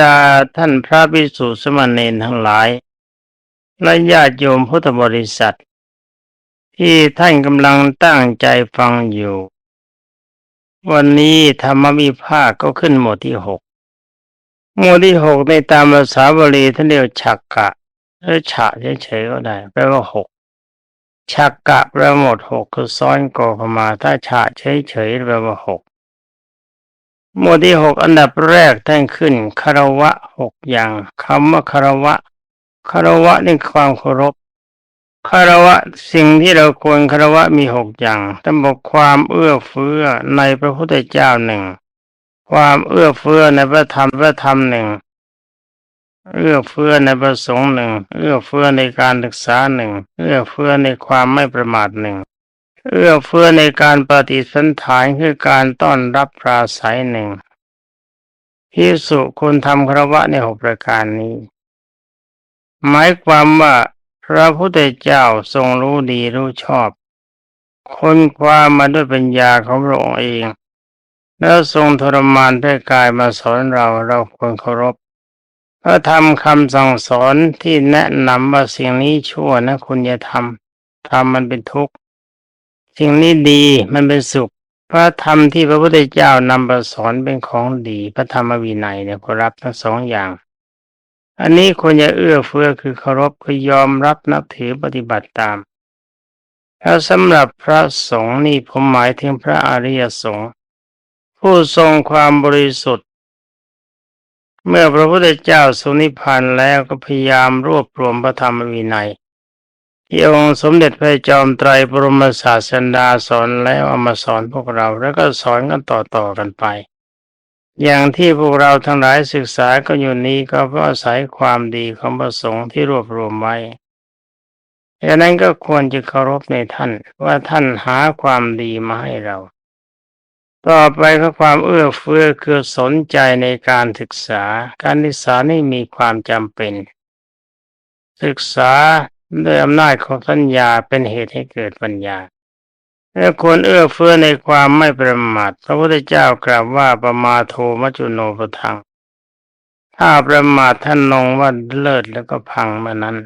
ดาท่านพระภิกษุสมณเณรทั้งหลาย และญาติโยมพุทธบริษัท ที่ท่านกำลังตั้งใจฟังอยู่ วันนี้ธรรมวิภาคก็ขึ้นหมวดที่หกหมวดที่หกในตามภาษาบาลีท่านเรียกฉักกะหรือฉะเฉยๆก็ได้แปลว่าหกฉักกะแปลว่าหมดหกคือซ้อนกอเข้ามาถ้าฉะเฉยๆแปลว่าหก หมวดที่หกอันดับแรกท่านขึ้นคารวะหกอย่างคำว่าคารวะคารวะนี่ความเคารพคารวะสิ่งที่เราควรคารวะมีหกอย่างท่านบอกความเอื้อเฟื้อในพระพุทธเจ้าหนึ่ง ความเอื้อเฟื้อในพระธรรมพระธรรมหนึ่ง เอื้อเฟื้อในประสงค์หนึ่ง เอื้อเฟื้อในการศึกษาหนึ่ง เอื้อเฟื้อในความไม่ประมาทหนึ่ง เอื้อเฟื้อในการปฏิสันถานคือการต้อนรับปราศัยหนึ่งพิสุคุณทำครวะในหกประการนี้ หมายความว่าพระพุทธเจ้าทรงรู้ดีรู้ชอบ ค้นคว้ามาด้วยปัญญาของพระองค์เอง แล้วทรงทรมานด้วยกายมาสอนเราเราควรเคารพพระธรรมคำสั่งสอนที่แนะนำว่าสิ่งนี้ชั่วนะคุณอย่าทำทำมันเป็นทุกข์ สิ่งนี้ดีมันเป็นสุข พระธรรมที่พระพุทธเจ้านำมาสอนเป็นของดี พระธรรมวินัยเนี่ยก็รับทั้งสองอย่าง อันนี้ควรจะเอื้อเฟื้อคือเคารพคือยอมรับนับถือปฏิบัติตามแล้วสำหรับพระสงฆ์นี่ผมหมายถึงพระอริยสงฆ์ผู้ทรงความบริสุทธิ์ เมื่อพระพุทธเจ้าสุนิพพานแล้วก็พยายามรวบรวมพระธรรมวินัย ที่องค์สมเด็จพระจอมไตรบรมศาสดาสอนแล้วเอามาสอนพวกเราแล้วก็สอนกันต่อๆกันไป อย่างที่พวกเราทั้งหลายศึกษาก็อยู่นี้ก็เพราะอาศัยความดีของพระสงฆ์ที่รวบรวมไว้ดังนั้นก็ควรจะเคารพในท่านว่าท่านหาความดีมาให้เรา ต่อไปก็ความเอื้อเฟื้อคือสนใจในการศึกษา การศึกษานี่มีความจำเป็น ศึกษา ด้วยอำนาจของสัญญาเป็นเหตุให้เกิดปัญญาและควรเอื้อเฟื้อในความไม่ประมาทพระพุทธเจ้ากล่าวว่าประมาโทมัจุโนปทัง ถ้าประมาทท่านนงว่าเลิศแล้วก็พังเมื่อนั้น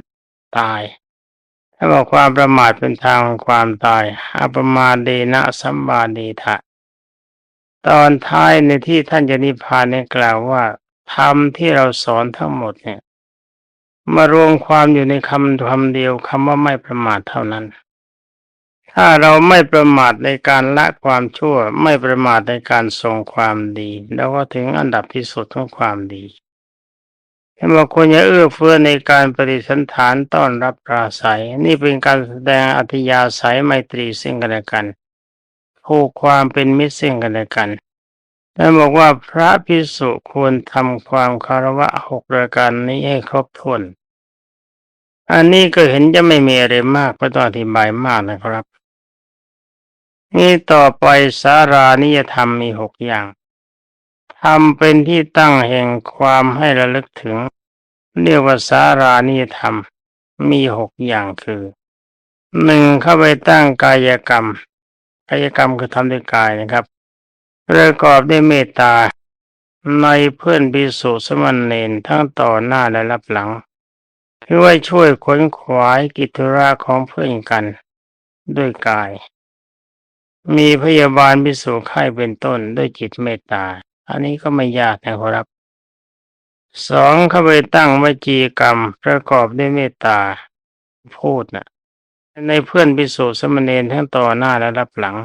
ตาย ถ้าบอกความประมาทเป็นทางความตายอาประมาเดนะสัมบาเดทะ ตอนท้ายในที่ท่านจะนิพพานเนี่ยกล่าวว่าธรรมที่เราสอนทั้งหมดเนี่ย มารวมความอยู่ในคำคำเดียวคำว่าไม่ประมาทเท่านั้น ถ้าเราไม่ประมาทในการละความชั่ว ไม่ประมาทในการทรงความดี แล้วก็ถึงอันดับที่สุดของความดีให้บางคนจะเอื้อเฟื้อในการปฏิสันฐานต้อนรับปราศัย นี่เป็นการแสดงอัธยาศัยไมตรีซึ่งกันและกันผูกความเป็นมิตรซึ่งกันและกันและบอกว่าพระพิสุควรทำความคารวะหกรายการนี้ให้ครบถ้วน อันนี้ก็เห็นจะไม่มีอะไรมากไม่ต้องอธิบายมากนะครับ นี่ต่อไปสารานิยธรรมมีหกอย่างทำเป็นที่ตั้งแห่งความให้ระลึกถึง เรียกว่าสารานิยธรรมมีหกอย่างคือหนึ่งเข้าไปตั้งกายกรรม กายกรรมคือทำด้วยกายนะครับ ประกอบด้วยเมตตาในเพื่อนบิสุสมณเณรทั้งต่อหน้าและรับหลัง คือว่าช่วยขนขวายกิจธุระของเพื่อนกัน ด้วยกาย มีพยาบาลบิสุไข้เป็นต้นด้วยจิตเมตตา อันนี้ก็ไม่ยากนะครับสองเข้าไปตั้งวจีกรรมประกอบด้วยเมตตาพูดนะในเพื่อนพิสูจสมณีทั้งต่อหน้าและรับหลัง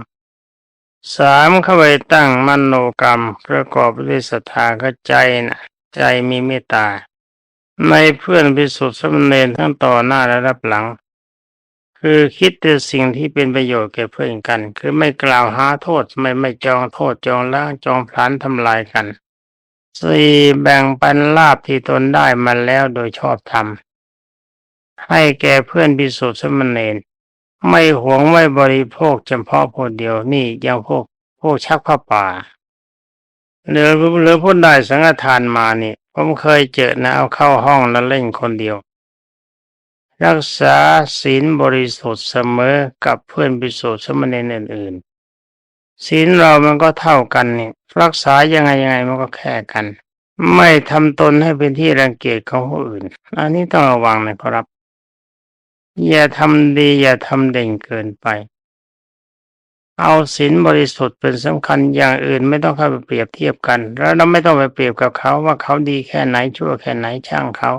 สามเข้าไปตั้งมโนกรรมประกอบด้วยศรัทธาก็ใจนะใจมีเมตตา ในเพื่อนพิสูจสมณีทั้งต่อหน้าและรับหลัง คือคิดแต่สิ่งที่เป็นประโยชน์แก่เพื่อนกัน คือไม่กล่าวหาโทษไม่ไม่จองโทษจองล้างจองพลันทำลายกันสี่แบ่งปันลาบที่ตนได้มาแล้วโดยชอบธรรมให้แก่เพื่อนบิสุทธิ์สมณเณรไม่หวงไม่บริโภคเฉพาะคนเดียวนี่ยังพวกพวกชักผ้าป่าหรือหรือพูดได้สังฆทานมานี่ ผมเคยเจอนะเอาเข้าห้องแล้วเล่นคนเดียว รักษาศีลบริสุทธิ์เสมอกับเพื่อนบิสุทธิ์สมณเณรอื่นๆศีลเรามันก็เท่ากันนี่รักษายังไงยังไงมันก็แค่กัน ไม่ทำตนให้เป็นที่รังเกียจของผู้อื่น อันนี้ต้องระวังนะครับ อย่าทำดีอย่าทำเด่นเกินไป เอาศีลบริสุทธิ์เป็นสำคัญอย่างอื่นไม่ต้องเข้าไปเปรียบเทียบกัน แล้วเราไม่ต้องไปเปรียบกับเขาว่าเขาดีแค่ไหนชั่วแค่ไหนช่างเขา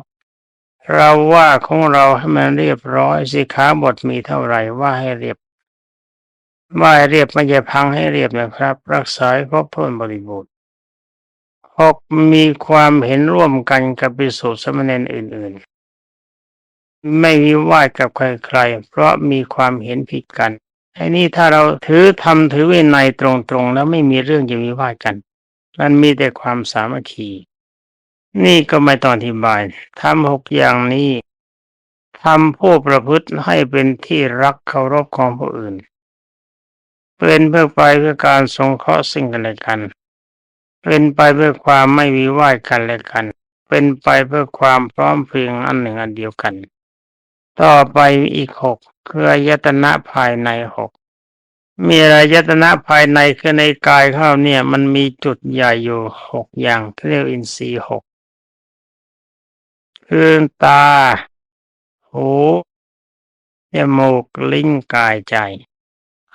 เราว่าของเราให้มันเรียบร้อยสิขาบทมีเท่าไหร่ว่าให้เรียบ ว่าให้เรียบไม่ใช่พังให้เรียบนะครับ รักษาให้ครบถ้วนบริบูรณ์หกมีความเห็นร่วมกันกับปิสุสามเณรอื่น ๆ ไม่มีว่ากับใครๆเพราะมีความเห็นผิดกัน ไอ้นี่ถ้าเราถือทำถือวินัยตรงๆ แล้วไม่มีเรื่องจะมีว่ากัน มันมีแต่ความสามัคคี นี่ก็ไม่ต้องอธิบายทำหกอย่างนี้ทำผู้ประพฤติให้เป็นที่รักเคารพของผู้อื่น เป็นเพื่อไปเพื่อการสงเคราะห์สิ่งกันและกัน เป็นไปเพื่อความไม่วิวาทกันและกัน เป็นไปเพื่อความพร้อมเพรียงอันหนึ่งอันเดียวกัน ต่อไปอีกหกคืออายตนะภายในหกมีอายตนะภายในคือในกายของเราเนี่ย มันมีจุดใหญ่อยู่หกอย่างเรียกอินทรีย์หกคือตา หูจมูกลิ้นกายใจ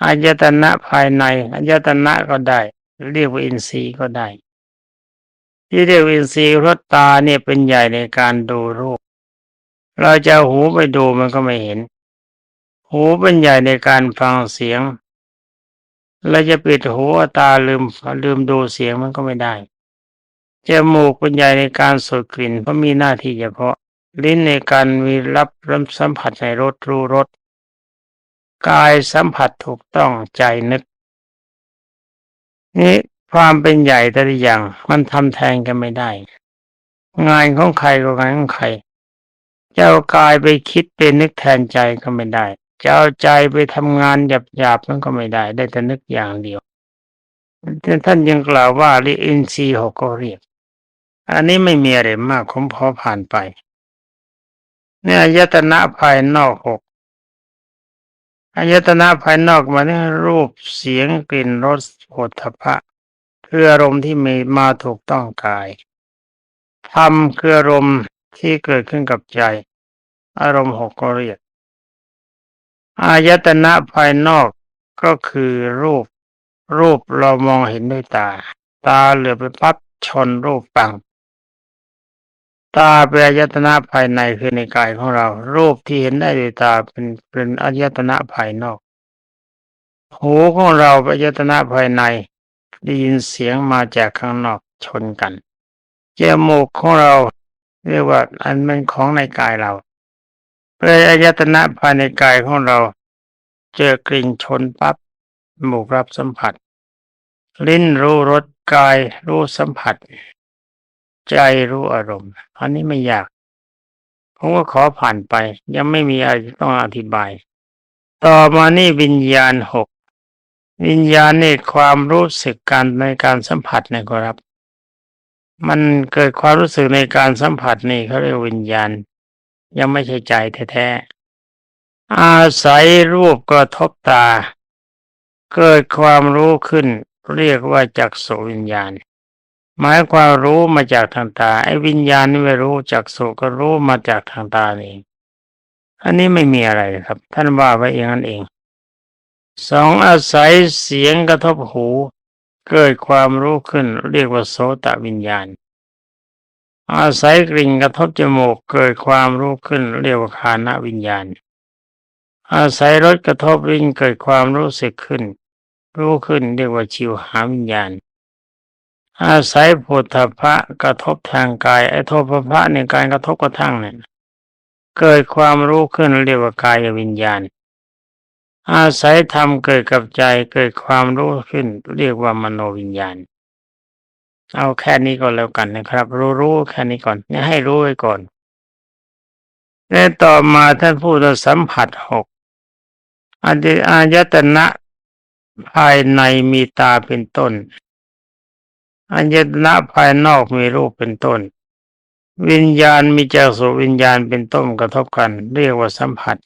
อายตนะภายในอายตนะก็ได้ เรียกว่าอินทรีย์ก็ได้ ที่เรียกว่าอินทรีย์เพราะตาเนี่ยเป็นใหญ่ในการดูรูป เราจะหูไปดูมันก็ไม่เห็น หูเป็นใหญ่ในการฟังเสียงเราจะปิดหูตาลืมลืมดูเสียงมันก็ไม่ได้จมูกเป็นใหญ่ในการสูดกลิ่นเพราะมีหน้าที่เฉพาะ ลิ้นในการมีรับรับสัมผัสในรสรู้รสกายสัมผัสถูกต้องใจนึก นี่ความเป็นใหญ่แต่ละอย่างมันทำแทนกันไม่ได้ งานของใครก็งานของใคร เจ้ากายไปคิดเป็นนึกแทนใจก็ไม่ได้ เจ้าใจไปทำงานหยาบๆมันก็ไม่ได้ ได้แต่นึกอย่างเดียว ท่านยังกล่าวว่าลิอินทรีหกก็เรียก อันนี้ไม่มีอะไรมากผมพอผ่านไป เนี่ยอายตนะภายนอกหกอายตนะภายนอกมาเนี่ยรูปเสียงกลิ่นรสโผฏฐัพะคืออารมณ์ที่มีมาถูกต้องกายธรรมคืออารมณ์ ที่เกิดขึ้นกับใจ อารมณ์หกก็เรียกอายตนะภายนอกก็คือรูป รูปเรามองเห็นด้วยตา ตาเหลือไปปั๊บชนรูปปัง ตาเป็นอายตนะภายในคือในกายของเรา รูปที่เห็นได้ด้วยตาเป็นเป็นอายตนะภายนอก หูของเราเป็นอายตนะภายในได้ยินเสียงมาจากข้างนอกชนกันจมูกของเรา เรียกว่าอันเป็นของในกายเราเป็นออายตนะภายในกายของเรา เจอกลิ่นชนปับ๊บจมูกรับสัมผัส ลิ้นรู้รสกายรู้สัมผัส ใจรู้อารมณ์อันนี้ไม่ยากผมก็ขอผ่านไป ยังไม่มีอะไรต้องอธิบาย ต่อมานี่วิญญาณหกวิญญาณนี่ความรู้สึกการในการสัมผัสนะครับ มันเกิดความรู้สึกในการสัมผัสนี่เขาเรียกวิญญาณ ยังไม่ใช่ใจแท้ๆอาศัยรูปกระทบตา เกิดความรู้ขึ้น เรียกว่าจักสุวิญญาณ หมายความรู้มาจากทางตาไอ้วิญญาณนี่ไม่รู้จักสุก็รู้มาจากทางตาเองอันนี้ไม่มีอะไรครับ ท่านว่าไว้เองนั่นเองสองอาศัยเสียงกระทบหู เกิดความรู้ขึ้นเรียกว่าโสตวิญญาณ อาศัยกลิ่นกระทบจมูกเกิดความรู้ขึ้นเรียกว่าคานวิญญาณ อาศัยรสกระทบลิ้นเกิดความรู้สึกขึ้น รู้ขึ้นเรียกว่าชิวหาวิญญาณ อาศัยโผฏฐัพะกระทบทางกายไอ้โทพพะในการกระทบกระทั่งเนี่ยเกิดความรู้ขึ้นเรียกว่ากายวิญญาณ อาศัยธรรมเกิดกับใจเกิดความรู้ขึ้น เรียกว่ามโนวิญญาณ เอาแค่นี้ก็แล้วกันนะครับ รู้รู้แค่นี้ก่อนเนี่ยให้รู้ไว้ก่อนและต่อมาท่านพูดว่าสัมผัสหกอดีอายตนะภายในมีตาเป็นต้นอายตนะภายนอกมีรูปเป็นต้น วิญญาณมีจักสุวิญญาณเป็นต้นกระทบกัน เรียกว่าสัมผัส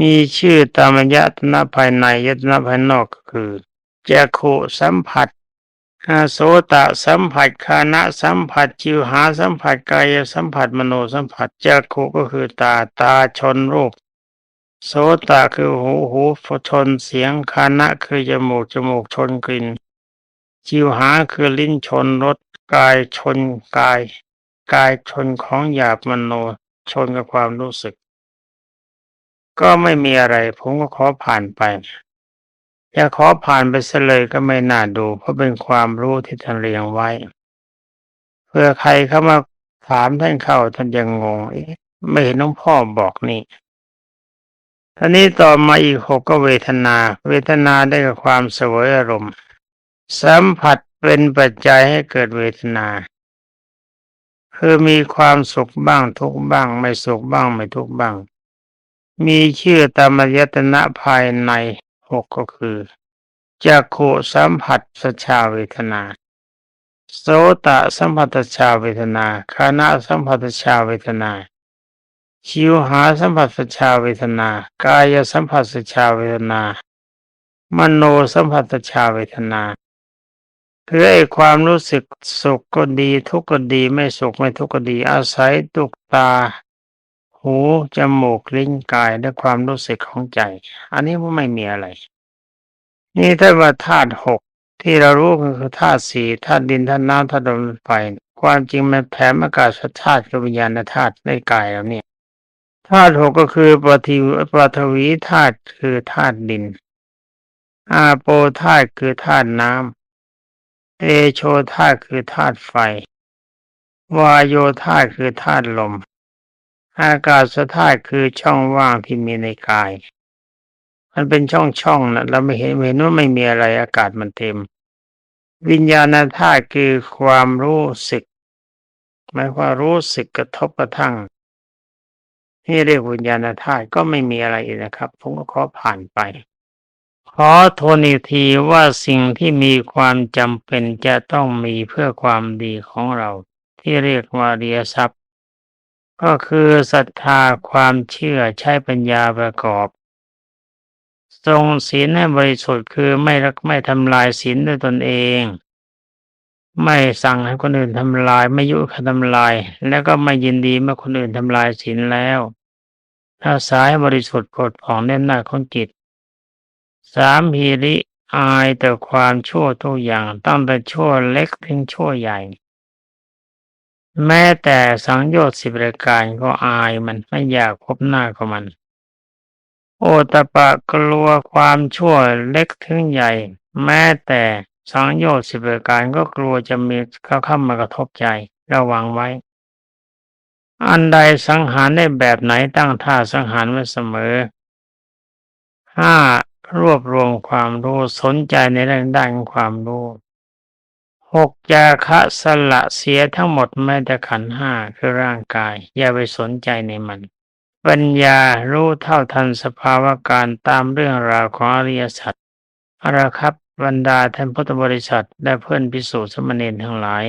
มีชื่อตามยตนะภายในยตนะภายนอกก็คือจักขุสัมผัสอาโสตะสัมผัสคานะสัมผัสจิวหาสัมผัสกายสัมผัสมโนสัมผัสจักขุก็คือตาตาชนรูป โสตะคือหูหูชนเสียงคานะคือจมูกจมูกชนกลิ่น จิวหาคือลิ้นชนรสกายชนกาย กายชนของหยาบมโนชนกับความรู้สึก ก็ไม่มีอะไร ผมก็ขอผ่านไปจะขอผ่านไปเสเลยก็ไม่น่าดู เพราะเป็นความรู้ที่ท่านเรียงไว้เพื่อใครเข้ามาถามท่านเข้าท่านยังงงเอ๊ะไม่เห็นน้องพ่อบอกนี่ท่านี้ต่อมาอีกหกก็เวทนา เวทนาได้กับความสวยอารมณ์สัมผัสเป็นปัจจัยให้เกิดเวทนาคือมีความสุขบ้างทุกบ้าง ไม่สุขบ้างไม่ทุกบ้าง มีชื่อตามยตนะภายในหกก็คือจักขุสัมผัสสชาเวทนา โสตะสัมผัสชาเวทนาคานะสัมผัสชาเวทนา ชิวหาสัมผัสชาเวทนา กายสัมผัสชาเวทนา มโนสัมผัสชาเวทนาคือไอ้ความรู้สึกสุขก็ดี ทุกข์ก็ดีไม่สุขไม่ทุกข์ก็ดี อาศัยตุกตา หู จมูก ลิ้นกายและความรู้สึกของใจ อันนี้ไม่มีอะไร นี่ถ้าว่าธาตุหกที่เรารู้ก็คือธาตุสี่ธาตุดินธาตุน้ำธาตุลมไฟความจริงมันแผ่อากาศธาตุกับวิญญาณธาตุในกายเราเนี่ยธาตุหกก็คือปฏิปฐวีธาตุคือธาตุดิน อาโปธาตุคือธาตุน้ำเอโชธาตุคือธาตุไฟ วายโยธาตุคือธาตุลม อากาศธาตุคือช่องว่างที่มีในกาย มันเป็นช่องช่องนะเราไม่เห็นเห็นว่าไม่มีอะไรอากาศมันเต็ม วิญญาณธาตุคือความรู้สึกหมายความรู้สึกกระทบกระทั่งนี่เรียกวิญญาณธาตุก็ไม่มีอะไรนะครับ ผมก็ขอผ่านไป ขอโทษอีกทีว่าสิ่งที่มีความจำเป็นจะต้องมีเพื่อความดีของเรา ที่เรียกว่าเรียทรัพย์ ก็คือศรัทธาความเชื่อใช้ปัญญาประกอบ ทรงศีลให้บริสุทธิ์คือไม่รักไม่ทำลายศีลด้วยตนเอง ไม่สั่งให้คนอื่นทำลาย ไม่ยุให้ทำลาย แล้วก็ไม่ยินดีเมื่อคนอื่นทำลายศีลแล้วถ้าสายบริสุทธิ์ปลดผ่องแน่นหน้าของจิตสามฮีริอายแต่ความชั่วทุกอย่างตั้งแต่ชั่วเล็กถึงชั่วใหญ่ แม้แต่สังโยชน์สิบรายการก็อายมันไม่อยากพบหน้ากับมัน โอตปะกลัวความชั่วเล็กถึงใหญ่ แม้แต่สังโยชน์สิบรายการก็กลัวจะมีเข้าเข้ามากระทบใจระวังไว้ อันใดสังหารได้แบบไหนตั้งท่าสังหารไว้เสมอห้ารวบรวมความรู้สนใจในเรื่องด้านความรู้ หกจาคะสละเสียทั้งหมดแม้แต่ขันห้าคือร่างกาย อย่าไปสนใจในมัน ปัญญารู้เท่าทันสภาวะการตามเรื่องราวของอริยสัจอรครับบรรดาท่านพุทธบริษัทและเพื่อนพิสูจน์สมณีทั้งหลาย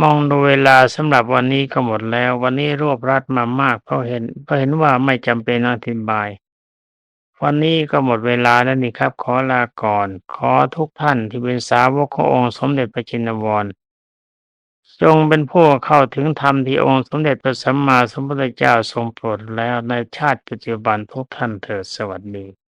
มองดูเวลาสำหรับวันนี้ก็หมดแล้ว วันนี้รวบรัดมามากเพราะเห็นเพราะเห็นว่าไม่จำเป็นอธิบาย วันนี้ก็หมดเวลาแล้วนี่ครับ ขอลาก่อน ขอทุกท่านที่เป็นสาวกขององค์สมเด็จพระจินวรจงเป็นผู้เข้าถึงธรรมที่องค์สมเด็จพระสัมมาสัมพุทธเจ้าทรงโปรดแล้วในชาติปัจจุบันทุกท่านเถิดสวัสดี